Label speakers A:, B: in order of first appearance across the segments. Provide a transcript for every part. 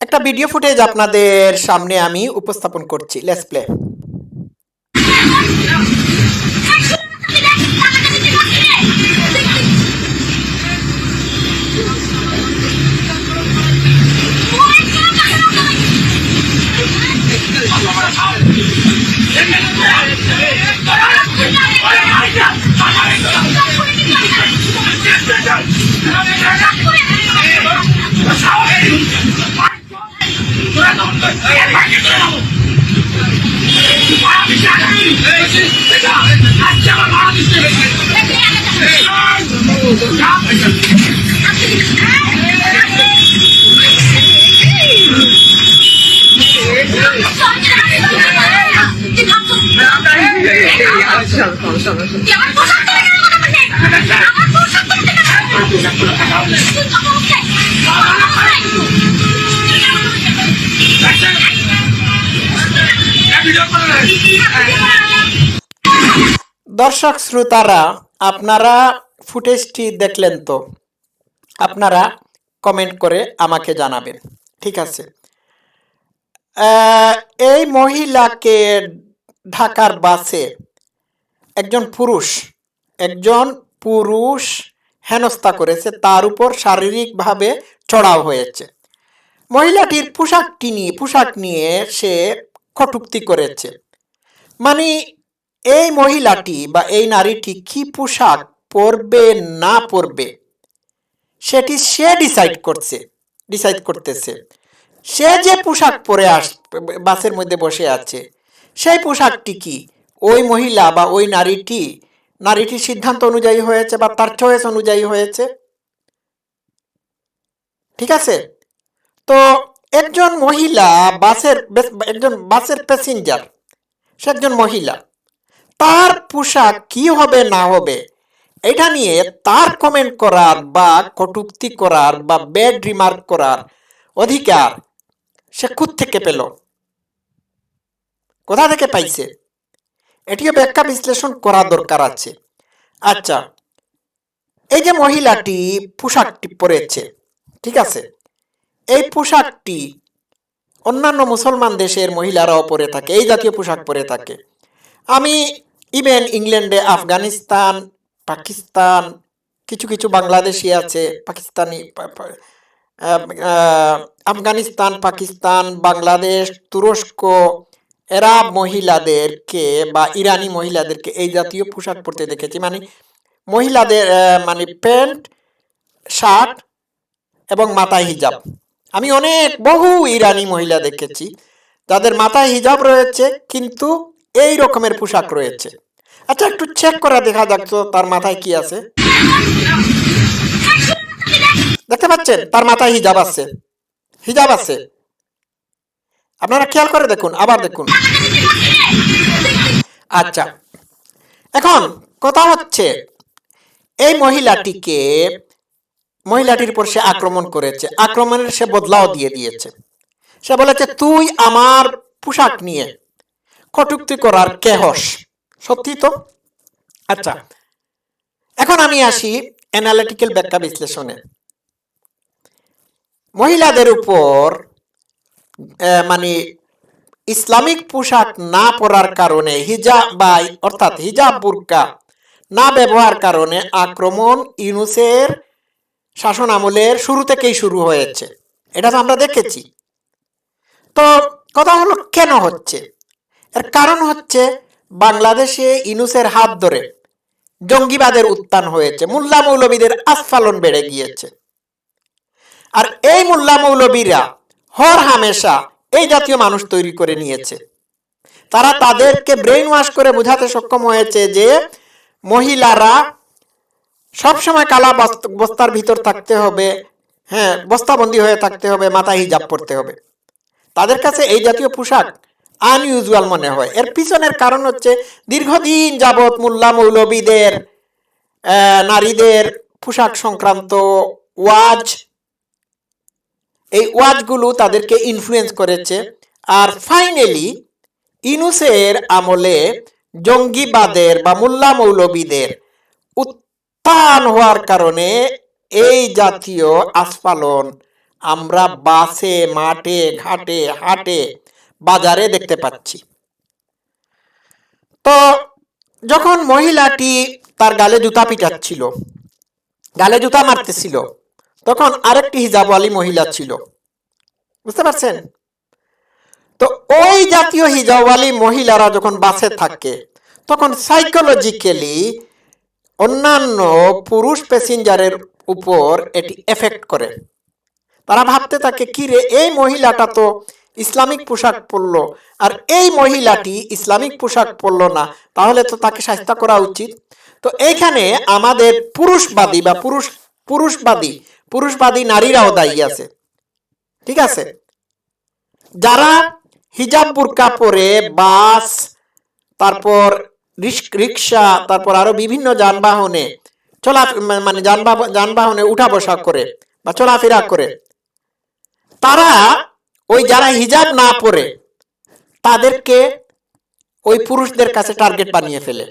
A: একটা video footage আপনাদের সামনে আমি উপস্থাপন করছি. লেটস প্লে
B: বলছেন?
A: দর্শক শ্রোতারা, আপনারা ফুটেজটি দেখলেন তো আপনারা কমেন্ট করে আমাকে জানাবেন, ঠিক আছে এই মহিলাকে ঢাকার বাসে একজন পুরুষ একজন পুরুষ হেনস্থা করেছে, তার উপর শারীরিকভাবে চড়াও হয়েছে। মহিলাটির পোশাকটি নিয়ে? পোশাক নিয়ে সে কটুক্তি করেছে। মানে এই মহিলাটি বা এই নারীটি কি পোশাক পরবে, না পরবে, সেটি সে ডিসাইড করছে ডিসাইড করতেছে। সে যে পোশাক পরে আস, বাসের মধ্যে বসে আছে, সেই পোশাকটি কি? ওই মহিলা বা ওই নারীটি নারীটির সিদ্ধান্ত অনুযায়ী হয়েছে বা তার চয়েস অনুযায়ী হয়েছে। ঠিক আছে? তো একজন মহিলা বাসের বেস- একজন বাসের প্যাসেঞ্জার সে একজন মহিলা, তার পোশাক কি হবে না হবে, এটা নিয়ে তার কমেন্ট করার বা কটুক্তি করার বা ব্যাড রিমার্ক করার অধিকার সে থেকে পেল। কোথা থেকে পাইছে? এটিও ব্যাখ্যা বিশ্লেষণ করা দরকার আছে। আচ্ছা এই যে মহিলাটি পোশাকটি পরেছে, ঠিক আছে? এই পোশাকটি অন্যান্য মুসলমান দেশের মহিলারাও পরে থাকে, এই জাতীয় পোশাক পরে থাকে। আমি ইভেন ইংল্যান্ডে, আফগানিস্তান, পাকিস্তান, কিছু কিছু বাংলাদেশি আছে, পাকিস্তানি আফগানিস্তান, পাকিস্তান, বাংলাদেশ, তুরস্ক এরা মহিলাদেরকে বা ইরানি মহিলাদেরকে এই জাতীয় পোশাক পরতে দেখেছি। মানে মহিলাদের মানে প্যান্ট, শার্ট এবং মাথায় হিজাব। আমি অনেক, বহু ইরানি মহিলা দেখেছি। যাদের মাথায় হিজাব রয়েছে, কিন্তু এই রকমের পোশাক রয়েছে। আচ্ছা একটু চেক করা দেখা তো তার মাথায় কি আছে। দেখতে পাচ্ছেন? তার মাথায় হিজাব আছে। হিজাব আছে। আপনারা খেয়াল করে দেখুন আবার দেখুন। আচ্ছা এখন কথা হচ্ছে এই মহিলাটিকে মহিলাটির উপর সে আক্রমণ করেছে আক্রমণের সে বদলাও দিয়ে দিয়েছে। সে বলেছে তুই আমার পোশাক নিয়ে কটুক্তি করার কেহস। সত্যি তো? আচ্ছা এখন আমি আসি অ্যানালিটিক্যাল ব্যাখ্যা বিশ্লেষণে। মহিলাদের উপর মানে ইসলামিক পোশাক না পরার কারণে হিজাব বা অর্থাৎ হিজাব বুরকা না ব্যবহার কারণে আক্রমণ ইউনুসের শাসন আমলের শুরু থেকেই শুরু হয়েছে। এটা তো আমরা দেখেছি। তো কথা হলো, কেন হচ্ছে? এর কারণ হচ্ছে বাংলাদেশে ইনুসের হাত ধরে জঙ্গিবাদের উত্থান হয়েছে, মোল্লা মৌলবীদের আস্ফালন বেড়ে গিয়েছে। আর এই মোল্লা মৌলবীরা হর হামেশা এই জাতীয় মানুষ তৈরি করে নিয়েছে। তারা তাদেরকে ব্রেইন ওয়াশ করে বোঝাতে সক্ষম হয়েছে যে মহিলারা সবসময় কালা বস্ত- বস্তার ভিতর থাকতে হবে হ্যাঁ বস্তাবন্দি হয়ে থাকতে হবে, মাথায় হিজাব পরতে হবে। তাদের কাছে এই জাতীয় পোশাক আনইউজুয়াল মনে হয়। এর পিছনের কারণ হচ্ছে দীর্ঘদিন যাবৎ মোল্লা মৌলবীদের নারীদের পোশাক সংক্রান্ত ওয়াজ এই ওয়াজগুলো তাদেরকে ইনফ্লুয়েন্স করেছে। আর ফাইনালি ইনুসের আমলে জঙ্গিবাদের বা মোল্লা মৌলবীদের উত্থান হওয়ার কারণে এই জাতীয় আস্ফালন আমরা বাসে, মাঠে, ঘাটে, হাটে, বাজারে দেখতে পাচ্ছি। তো যখন মহিলাটি তার গালে জুতা পিটাচ্ছিল, গালে জুতা মারতেছিল তখন আরেকটি হিজাবওয়ালি মহিলা ছিল। বুঝতে পারছেন? তো ওই জাতীয় হিজাবওয়ালি মহিলারা যখন বাসে থাকে, তখন সাইকোলজিক্যালি অন্যান্য পুরুষ প্যাসেঞ্জারের উপর এটি এফেক্ট করে। তারা ভাবতে থাকে, কি রে, এই মহিলাটা তো ইসলামিক পোশাক পরলো, আর এই মহিলাটি ইসলামিক পোশাক পরলো না, তাহলে তো তাকে শাস্তা করা উচিত। তো এইখানে আমাদের পুরুষবাদী বা পুরুষ, পুরুষবাদী পুরুষবাদী নারীরাও দায়ী আছে। ঠিক আছে? যারা হিজাব বুরকা পরে বাস তারপর রিক্সা তারপর আরও বিভিন্ন যানবাহনে চলা মানে যানবাহন যানবাহনে উঠা বসা করে বা চলাফেরা করে তারা ওই যারা হিজাব না পরে তাদেরকে ওই পুরুষদের কাছে টার্গেট বানিয়ে ফেলে।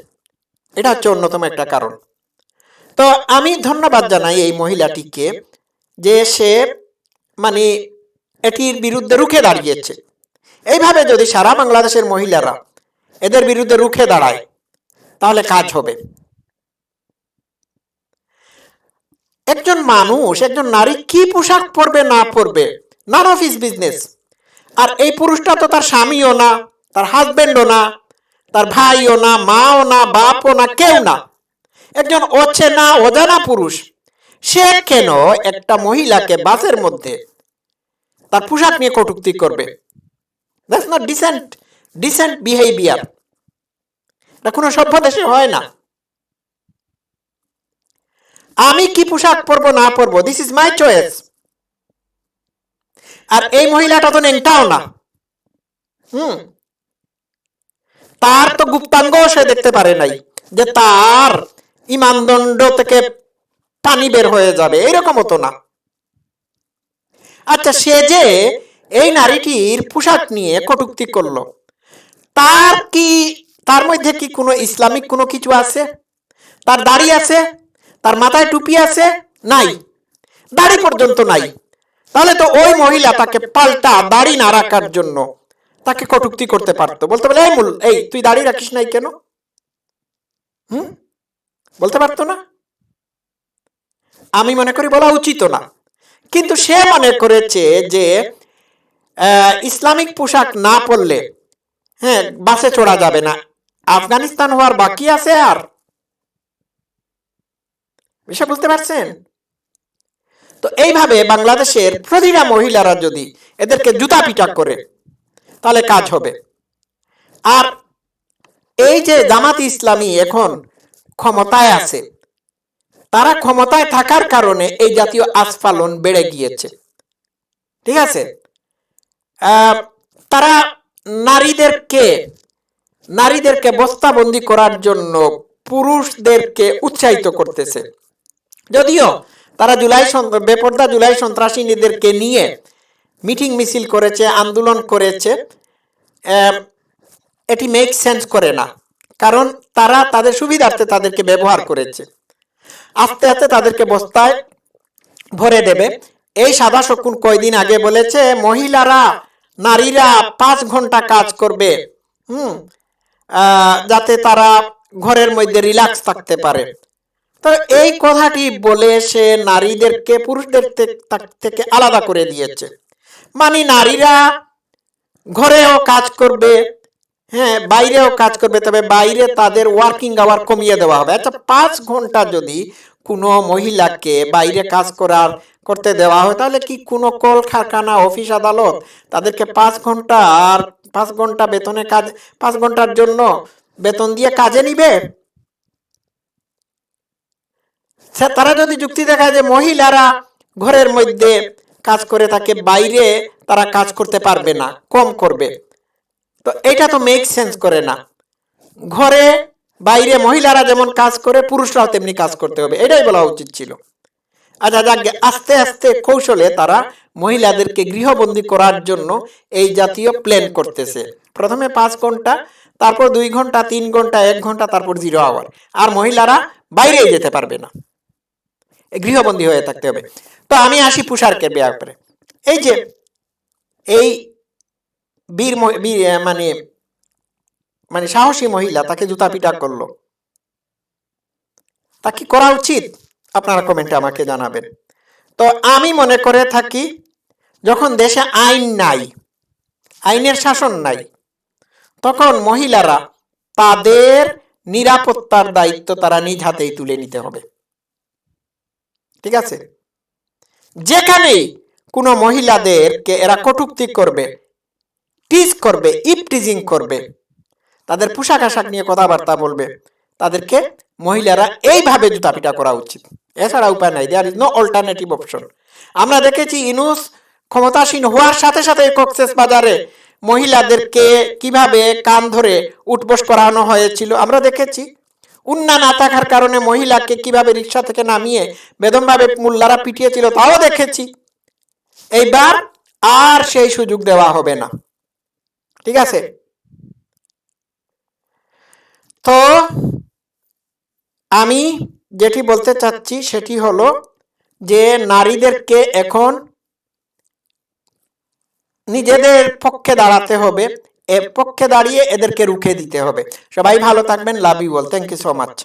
A: এটা হচ্ছে অন্যতম একটা কারণ। তো আমি ধন্যবাদ জানাই এই মহিলাটিকে যে সে মানে এটির বিরুদ্ধে রুখে দাঁড়িয়েছে। এইভাবে যদি সারা বাংলাদেশের মহিলারা এদের বিরুদ্ধে রুখে দাঁড়ায়, তাহলে কাজ হবে। একজন মানুষ, একজন নারী কি পোশাক পরবে, না পরবে নান অফ বিজনেস আর এই পুরুষটা তো তার স্বামীও না, তার হাজবেন্ডও না, তার ভাইও না, মাও না, বাপও না, কেউ না। একজন অচেনা, অজানা পুরুষ। সে কেন একটা মহিলাকে বাসের মধ্যে তার পোশাক নিয়ে কটুক্তি করবে? That's not decent decent behaviour এটা কোনো সভ্য দেশে হয় না। আমি কি পোশাক পরবো, না পরবো? দিস ইজ মাই চয়েস আর এই মহিলাটা তো নেংটাও না। হুম। তার তো গুপ্তাঙ্গ সে দেখতে পারে নাই যে তার ইমানদণ্ড থেকে পানি বের হয়ে যাবে। এইরকম তো না। আচ্ছা সে যে এই নারীটির পোশাক নিয়ে কটুক্তি করল, তার কি, তার মধ্যে কি কোনো ইসলামিক কোনো কিছু আছে? তার দাড়ি আছে? তার মাথায় টুপি আছে? নাই। দাড়ি পর্যন্ত নাই। তাহলে তো ওই মহিলা তাকে পাল্টা দাড়ি না রাখার জন্য তাকে কটুক্তি করতে পারতো। বলতে পারলে, এই মূল, এই, তুই দাড়ি রাখিস নাই কেন? হুম? বলতে পারতো না? আমি মনে করি বলা উচিত না। কিন্তু সে মনে করেছে যে ইসলামিক পোশাক না পরলে হ্যাঁ বাসে চড়া যাবে না। আফগানিস্তান হওয়ার বাকি আছে আর। বিষয় বুঝতে পারছেন? তো এইভাবে বাংলাদেশের প্রতিটা মহিলারা যদি এদেরকে জুতা পিটা করে, তাহলে কাজ হবে। আর এই যে জামাত ইসলামী এখন ক্ষমতায় আছে। তারা ক্ষমতায় থাকার কারণে এই জাতীয় আস্ফালন বেড়ে গিয়েছে। ঠিক আছে? তারা নারীদেরকে নারীদেরকে বস্তাবন্দি করার জন্য পুরুষদেরকে উৎসাহিত করতেছে। যদিও তারা জুলাই বেপর্দা জুলাই সন্ত্রাসীদেরকে নিয়ে মিটিং মিছিল করেছে আন্দোলন করেছে। এটি মেক সেন্স করে না। কারণ তারা তাদের সুবিধার্থে তাদেরকে ব্যবহার করেছে। আস্তে আস্তে তাদেরকে বস্তায় ভরে দেবে। এই সাদা শকুন কয়দিন আগে বলেছে, মহিলারা, নারীরা পাঁচ ঘণ্টা কাজ করবে। হুম যাতে তারা ঘরের মধ্যে রিল্যাক্স থাকতে পারে। তো এই কথাটি বলে সে নারীদেরকে, পুরুষদের থেকে আলাদা করে দিয়েছে। মানে নারীরা ঘরেও কাজ করবে হ্যাঁ বাইরেও কাজ করবে, তবে বাইরে তাদের ওয়ার্কিং আওয়ার কমিয়ে দেওয়া হবে। আচ্ছা পাঁচ ঘণ্টা যদি কোনো মহিলাকে বাইরে কাজ করার, করতে দেওয়া হয়, তাহলে কি কোনো কল কারখানা অফিস, আদালত তাদেরকে পাঁচ ঘণ্টা আর পাঁচ ঘণ্টা বেতনে কাজ, পাঁচ ঘণ্টার জন্য বেতন দিয়ে কাজে নিবে? তারা যদি যুক্তি দেখায় যে মহিলারা ঘরের মধ্যে কাজ করে থাকে, বাইরে তারা কাজ করতে পারবে না, কম করবে। তো এটা তো মেক সেন্স করে না। ঘরে, বাইরে মহিলারা যেমন কাজ করে, পুরুষরাও তেমনি কাজ করতে হবে। এটাই বলা উচিত ছিল। আচ্ছা যাকে, আস্তে আস্তে কৌশলে তারা মহিলাদেরকে গৃহবন্দী করার জন্য এই জাতীয় প্ল্যান করতেছে। প্রথমে পাঁচ ঘণ্টা, তারপর দুই ঘণ্টা, তিন ঘণ্টা, এক ঘণ্টা, তারপর জিরো আওয়ার আর মহিলারা বাইরে যেতে পারবে না। গৃহবন্দী হয়ে থাকতে হবে। তো আমি আসি পোশাকের ব্যাপারে এই যে, এই বীর মানে মানে সাহসী মহিলা তাকে জুতা পিটা করল। তা কি করা উচিত? আপনারা কমেন্টে আমাকে জানাবেন। তো আমি মনে করে থাকি, যখন দেশে আইন নাই, আইনের শাসন নাই, তখন মহিলারা তাদের নিরাপত্তার দায়িত্ব তারা নিজ হাতেই তুলে নিতে হবে। ঠিক আছে? যেখানেই কোনো মহিলাদেরকে এরা কটূক্তি করবে টিজ করবে ইপটিজিং করবে। তাদের পোশাক আশাক নিয়ে কথাবার্তা বলবে। তাদেরকে মহিলারা এইভাবে জুতাপিটা করা উচিত। এছাড়া উপায় নাই there is no alternative option আমরা দেখেছি ইনুস ক্ষমতাসীন হওয়ার সাথে সাথে কক্সেস বাজারে মহিলাদেরকে কীভাবে কান ধরে উঠবোস করানো হয়েছিল। আমরা দেখেছি উন্না না থাকার কারণে মহিলাকে কীভাবে রিক্সা থেকে নামিয়ে বেদমভাবে মোল্লারা পিটিয়েছিল তাও দেখেছি। এইবার আর সেই সুযোগ দেওয়া হবে না। ঠিক আছে? তো আমি যেটি বলতে চাচ্ছি সেটি হলো যে নারীদেরকে এখন নিজেদের পক্ষে দাঁড়াতে হবে এ পক্ষে দাঁড়িয়ে এদেরকে রুখে দিতে হবে। সবাই ভালো থাকবেন love you all thank you so much